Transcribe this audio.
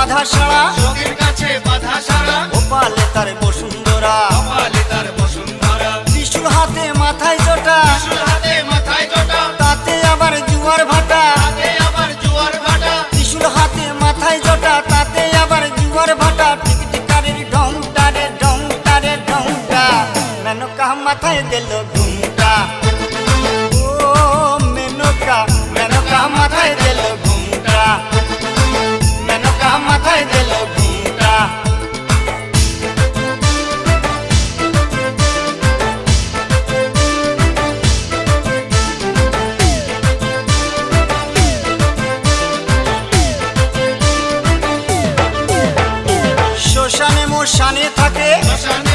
বাধা সারা যোগের কাছে বাধা সারা গোপালে তার বসুন্ধরা। কপালে তার বসুন্ধরা। হাতে মাথায় জটা। হাতে মাথায় জটা। তাতে আবার জুয়ার ভাটা। হাতে আবার জোয়ার ভাটা। হাতে মাথায় জটা তাতে আবার জুয়ার ভাটা। টিকটিকারের ঢংটা রে ঢংটা রে ঢংটা। মেনকা মাথায় দিল শ্মশানে মোশানে থাকে। শ্মশানে